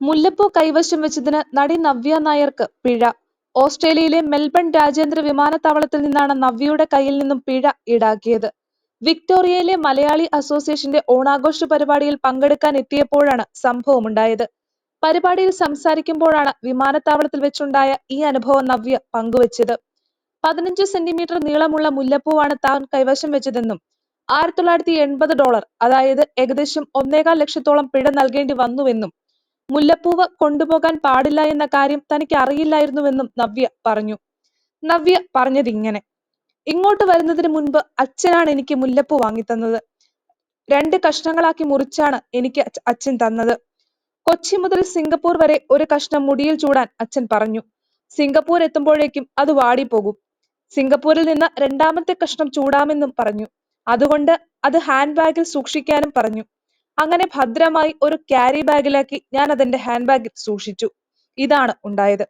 മുല്ലപ്പൂ കൈവശം വെച്ചതിന് നടി നവ്യ നായർക്ക് പിഴ. ഓസ്ട്രേലിയയിലെ മെൽബൺ രാജ്യാന്തര വിമാനത്താവളത്തിൽ നിന്നാണ് നവ്യയുടെ കയ്യിൽ നിന്നും പിഴ ഈടാക്കിയത്. വിക്ടോറിയയിലെ മലയാളി അസോസിയേഷന്റെ ഓണാഘോഷ പരിപാടിയിൽ പങ്കെടുക്കാൻ എത്തിയപ്പോഴാണ് സംഭവം സംഭവമുണ്ടായത്. പരിപാടിയിൽ സംസാരിക്കുമ്പോഴാണ് വിമാനത്താവളത്തിൽ വെച്ചുണ്ടായ ഈ അനുഭവം നവ്യ പങ്കുവച്ചത്. പതിനഞ്ച് സെന്റിമീറ്റർ നീളമുള്ള മുല്ലപ്പൂവാണ് താൻ കൈവശം വെച്ചതെന്നും ആയിരത്തി തൊള്ളായിരത്തി എൺപത് ഡോളർ അതായത് ഏകദേശം ഒന്നേകാൽ ലക്ഷത്തോളം പിഴ നൽകേണ്ടി വന്നുവെന്നും മുല്ലപ്പൂവ് കൊണ്ടുപോകാൻ പാടില്ല എന്ന കാര്യം തനിക്ക് അറിയില്ലായിരുന്നുവെന്നും നവ്യ പറഞ്ഞു. നവ്യ പറഞ്ഞതിങ്ങനെ. ഇങ്ങോട്ട് വരുന്നതിന് മുൻപ് അച്ഛനാണ് എനിക്ക് മുല്ലപ്പൂ വാങ്ങിത്തന്നത്. രണ്ട് കഷ്ണങ്ങളാക്കി മുറിച്ചാണ് എനിക്ക് അച്ഛൻ തന്നത്. കൊച്ചി മുതൽ സിംഗപ്പൂർ വരെ ഒരു കഷ്ണം മുടിയിൽ ചൂടാൻ അച്ഛൻ പറഞ്ഞു. സിംഗപ്പൂർ എത്തുമ്പോഴേക്കും അത് വാടിപ്പോകും. സിംഗപ്പൂരിൽ നിന്ന് രണ്ടാമത്തെ കഷ്ണം ചൂടാമെന്നും പറഞ്ഞു. അതുകൊണ്ട് അത് ഹാൻഡ് ബാഗിൽ സൂക്ഷിക്കാനും പറഞ്ഞു. അങ്ങനെ ഭദ്രമായി ഒരു ക്യാരി ബാഗിലാക്കി ഞാൻ അതെന്റെ ഹാൻഡ് ബാഗിൽ സൂക്ഷിച്ചു. ഇതാണ് ഉണ്ടായത്.